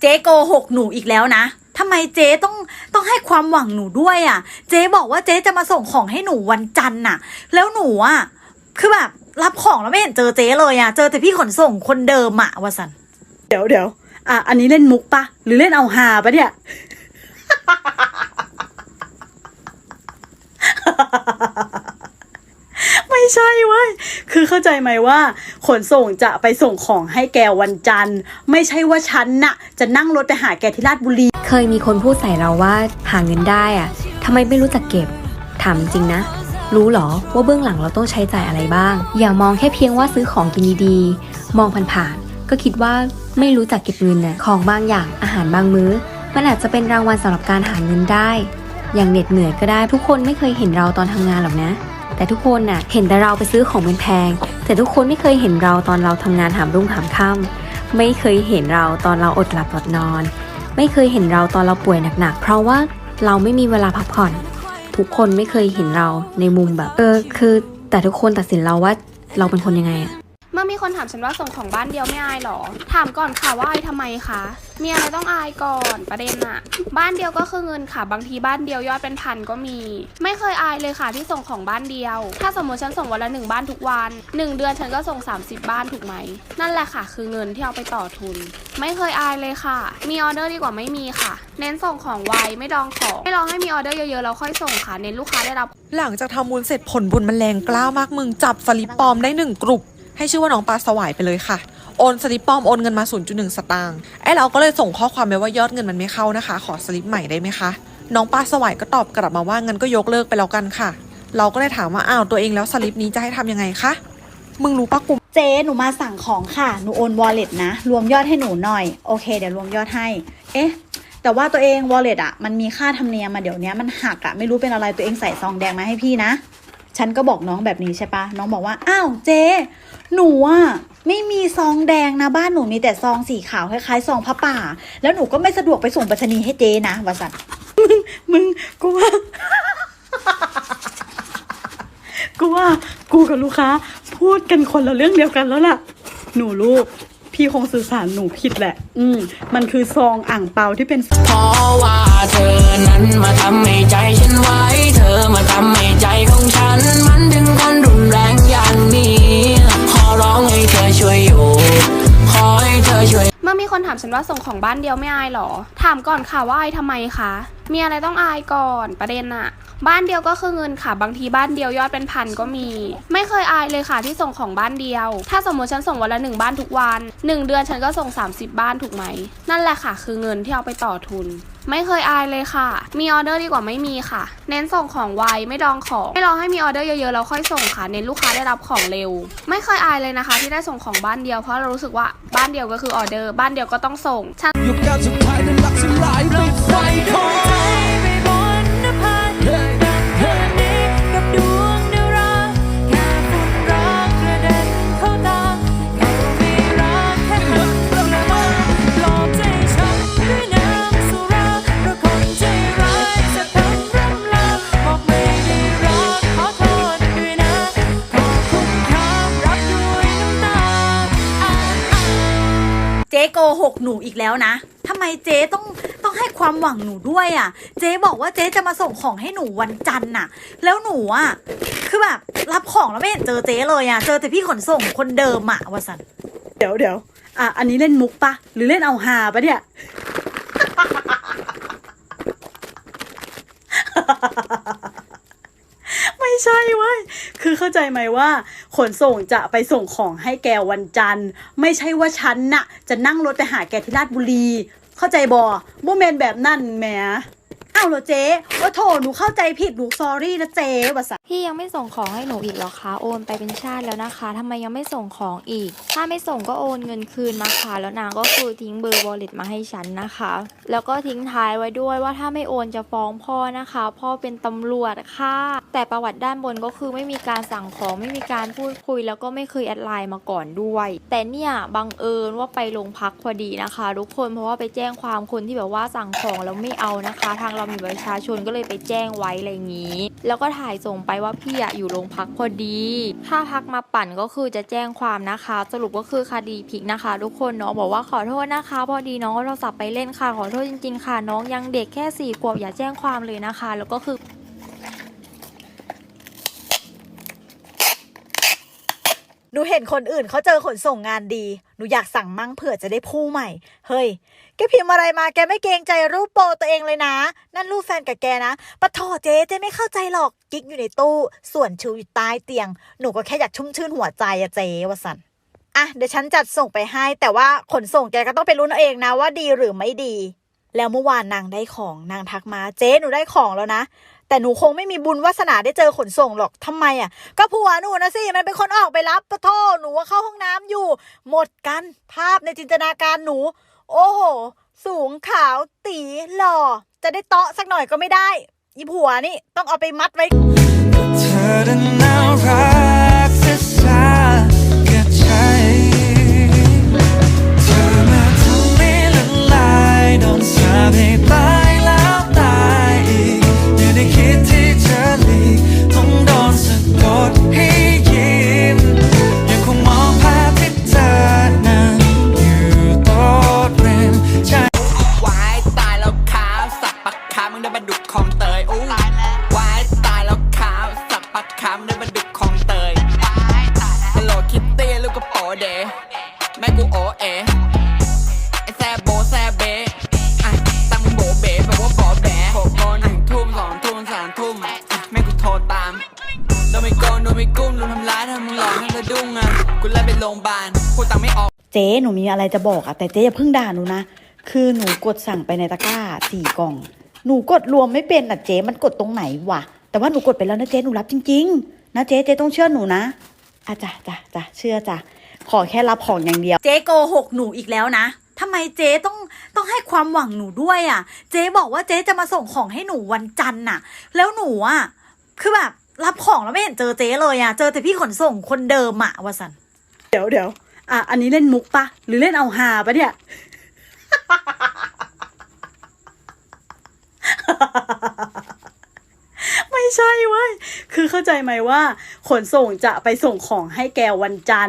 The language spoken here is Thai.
เจ๊โกหกหนูอีกแล้วนะทำไมเจ๊ต้องต้องให้ความหวังหนูด้วยอะ่ะ เจ๊บอกว่าเจ๊จะมาส่งของให้หนูวันจันทร์น่ะ แล้วหนูอะ่ะ คือแบบรับของแล้วไม่เห็นเจอเจ๊เลยอะ่ะ เจอแต่พี่ขนส่งคนเดิมอะวะสัน เดี๋ยวเดี๋ยวอะ อันนี้เล่นมุกปะ หรือเล่นเอาฮาปะเนี่ย ไม่ใช่เว้ยคือเข้าใจไหมว่า ขนส่งจะไปส่งของให้แกวันจันทร์ ไม่ใช่ว่าฉันน่ะ จะนั่งรถไปหาแกที่ราชบุรี เคยมีคนพูดใส่เราว่าหาเงินได้อะทำไมไม่รู้จักเก็บ ถามจริงนะ รู้หรอว่าเบื้องหลังเราต้องใช้จ่ายอะไรบ้าง อย่ามองแค่เพียงว่าซื้อของกินดีๆ มองผ่านๆ ก็คิดว่าไม่รู้จักเก็บเงินน่ะ ของบางอย่าง อาหารบางมื้อ มันอาจจะเป็นรางวัลสำหรับการหาเงินได้ อย่างเหน็ดเหนื่อยก็ได้ ทุกคนไม่เคยเห็นเราตอนทำงานหรอกนะ แต่ทุกคนน่ะเห็นแต่เราไปซื้อของแพงแต่ทุกคนไม่เคยเห็นเราตอนเราทำงานหามรุ่งหามค่ำไม่เคยเห็นเราตอนเราอดหลับอดนอน ไม่เคยเห็นเราตอนเราป่วยหนักๆเพราะว่าเราไม่มีเวลาพักผ่อน ทุกคนไม่เคยเห็นเราในมุมแบบ เออคือ แต่ทุกคนตัดสินเราว่าเราเป็นคนยังไงอะ มีคนถามฉันว่าส่งของบ้านเดียวไม่อายหรอ ถามก่อนค่ะว่าอายทำไมคะ มีอะไรต้องอายก่อนประเด็นอะบ้านเดียวก็คือเงินค่ะ บางทีบ้านเดียวยอดเป็นพันก็มี ไม่เคยอายเลยค่ะที่ส่งของบ้านเดียว ถ้าสมมติฉันส่งวันละหนึ่งบ้านทุกวันหนึ่งเดือนฉันก็ส่ง 30 บ้านถูกไหม นั่นแหละค่ะ คือเงินที่เอาไปต่อทุน ไม่เคยอายเลยค่ะ มีออเดอร์ดีกว่าไม่มีค่ะ เน้นส่งของไวไม่ดองของไม่รอให้มีออเดอร์เยอะๆแล้วค่อยส่งค่ะ เน้นลูกค้าได้รับ หลังจากทำบุญเสร็จผลบุญมันแรงกล้ามากมึงจับสลิปปลอมได้หนึ่งกลุ่ม ให้ชื่อว่าน้องปลาสวายไปเลยค่ะโอนสลิปปลอมโอนเงินมา 0.1 สตางค์ไอ้เราก็เลยส่งข้อความไปว่ายอดเงินมันไม่เข้านะคะ ขอสลิปใหม่ได้ไหมคะน้องปลาสวายก็ตอบกลับมาว่าเงินก็ยกเลิกไปแล้วกันค่ะ เราก็เลยถามว่าอ้าวตัวเองแล้วสลิปนี้จะให้ทำยังไงคะมึงรู้ปะกูเจ๊หนูมาสั่งของค่ะหนูโอน wallet นะ รวมยอดให้หนูหน่อยโอเค เดี๋ยวรวมยอดให้ เอ๊ะแต่ว่าตัวเอง wallet อะมันมีค่าธรรมเนียมมาเดี๋ยวนี้มันหักอะไม่รู้เป็นอะไรตัวเองใส่ซองแดงมาให้พี่นะ ฉันก็บอกน้องแบบนี้ใช่ปะน้องบอกว่าอ้าวเจ๊หนูอะไม่มีซองแดงนะบ้านหนูมีแต่ซองสีขาวคล้ายๆซองพระป่า แล้วหนูก็ไม่สะดวกไปส่งไปรษณีย์ให้เจ๊นะวสันมึงกูว่ากูว่ากูกับลูกค้า พูดกันคนละเรื่องเดียวกันแล้วล่ะ หนูลูก พี่คงสื่อสารหนูผิดแหละ อืม มันคือซองอ่างเปาที่เป็น เพราะว่าเธอนั้นมาทำให้ใจฉันามฉันว่าส่งของบ้านเดียวไม่อายหรอ ถามก่อนค่ะว่าอายทำไมคะ มีอะไรต้องอายก่อนประเด็นอะบ้านเดียวก็คือเงินค่ะ บางทีบ้านเดียวยอดเป็นพันก็มี ไม่เคยอายเลยค่ะที่ส่งของบ้านเดียว ถ้าสมมติฉันส่งวันละหนึ่งบ้านทุกวันหนึ่งเดือนฉันก็ส่ง 30 บ้านถูกไหม นั่นแหละค่ะ คือเงินที่เอาไปต่อทุนไม่เคยอายเลยค่ะ มีออเดอร์ดีกว่าไม่มีค่ะ เน้นส่งของไว ไม่ดองของ ไม่รอให้มีออเดอร์เยอะๆ แล้วค่อยส่งค่ะ เน้นลูกค้าได้รับของเร็ว ไม่เคยอายเลยนะคะ ที่ได้ส่งของบ้านเดียว เพราะเรารู้สึกว่าบ้านเดียวก็คือออเดอร์ บ้านเดียวก็ต้องส่งฉัน จ๊โกหกหนูอีกแล้วนะทำไมเจ๊ต้องต้องให้ความหวังหนูด้วยอะ่ะ เจ๊บอกว่าเจ๊จะมาส่งของให้หนูวันจันทร์น่ะ แล้วหนูอะ่ะคือแบบรับของแล้วไม่เห็นเจอเจ๊เลยอะ่ะ เจอแต่พี่ขนส่งคนเดิมอะวะสันเดี๋ยวเดี๋ยวอะอันนี้เล่นมุกปะหรือเล่นเอาฮาปะเนี่ยไม่ ใช่เว้ยคือเข้าใจไหมว่า ขนส่งจะไปส่งของให้แกวันจันทร์ ไม่ใช่ว่าฉันน่ะ จะนั่งรถไปหาแกที่ราชบุรี เข้าใจบอโมเมนต์แบบนั่นแหม อ้าวเหรอเจ๊ว่าโถหนูเข้าใจผิดหนูซอรี่นะเจ๊วะสันพี่ยังไม่ส่งของให้หนูอีกหรอคะโอนไปเป็นชาติแล้วนะคะทำไมยังไม่ส่งของอีก ถ้าไม่ส่งก็โอนเงินคืนมาค่ะแล้วนางก็คือทิ้งเบอร์ wallet มาให้ฉันนะคะ แล้วก็ทิ้งท้ายไว้ด้วยว่าถ้าไม่โอนจะฟ้องพ่อนะคะ พ่อเป็นตำรวจค่ะ แต่ประวัติด้านบนก็คือไม่มีการสั่งของไม่มีการพูดคุย แล้วก็ไม่เคยแอดไลน์มาก่อนด้วย แต่เนี่ยบังเอิญว่าไปโรงพักพอดีนะคะทุกคนเพราะว่าไปแจ้งความคนที่แบบว่าสั่งของแล้วไม่เอานะคะ ทางเรามีประชาชนก็เลยไปแจ้งไว้อะไรอย่างนี้ แล้วก็ถ่ายส่งไปว่าพี่อะอยู่โรงพักพอดี ถ้าพักมาปั่นก็คือจะแจ้งความนะคะ สรุปก็คือคดีพลิกนะคะ ทุกคนน้องบอกว่าขอโทษนะคะ พอดีน้องโทรศัพท์ไปเล่นค่ะขอโทษจริง ๆ ค่ะ น้องยังเด็กแค่สี่ขวบอย่าแจ้งความเลยนะคะ แล้วก็คือ นูเห็นคนอื่นเขาเจอขนส่งงานดี หนูอยากสั่งมั่งเผื่อจะได้ผู้ใหม่ เฮ้ย แกพิมพ์อะไรมา แกไม่เกรงใจรูปโปตัวเองเลยนะ นั่นรูปแฟนกับแกนะปะโถเจ๊เจ๊ไม่เข้าใจหรอก กิ๊กอยู่ในตู้ ส่วนชูอยู่ใต้เตียง หนูก็แค่อยากชุ่มชื่นหัวใจอะเจ๊วะสันอะเดี๋ยวฉันจัดส่งไปให้ แต่ว่าขนส่งแกก็ต้องไปรู้นเองนะว่าดีหรือไม่ดี แล้วเมื่อวานนางได้ของนางทักมาเจ๊หนูได้ของแล้วนะ แต่หนูคงไม่มีบุญวาสนาได้เจอขนส่งหรอกทำไมอะ ก็ผัวหนูนะสิ มันเป็นคนออกไปรับปะโทหนูว่าเข้าห้องน้ำอยู่ หมดกันภาพในจินตนาการหนู โอ้โห สูงขาวตีหล่อ จะได้เตาะสักหน่อยก็ไม่ได้อีผัวนี่ต้องเอาไปมัดไว้เธอนั้นน่ารักเสียสากับใจเธอมาทำให้ละลายโดนสาปให้ตาย สะดุ้งอะกูไล่ไปโรงพยาบาลพูดตังค์ไม่ออก เจ๊หนูมีอะไรจะบอกอะแต่เจ๊อย่าเพิ่งด่าหนูนะ คือหนูกดสั่งไปในตะกร้าสี่กล่อง หนูกดรวมไม่เป็นอะเจ๊มันกดตรงไหนวะ แต่ว่าหนูกดไปแล้วนะเจ๊หนูรับจริง ๆ นะเจ๊เจ๊ต้องเชื่อหนูนะอะจ้ะจ้ะจ้ะเชื่อจ้ะขอแค่รับของอย่างเดียว เจ๊โกหกหนูอีกแล้วนะทำไมเจ๊ต้องต้องให้ความหวังหนูด้วยอะ เจ๊บอกว่าเจ๊จะมาส่งของให้หนูวันจันทร์น่ะ แล้วหนูอะ คือแบบ รับของแล้วไม่เห็นเจอเจ๊เลยอะเจอแต่พี่ขนส่งคนเดิมอะวสันเดี๋ยวเดี๋ยวอะอันนี้เล่นมุกปะหรือเล่นเอาฮาปะเนี่ย ไม่ใช่เว้ย คือเข้าใจไหมว่า ขนส่งจะไปส่งของให้แกวันจันทร์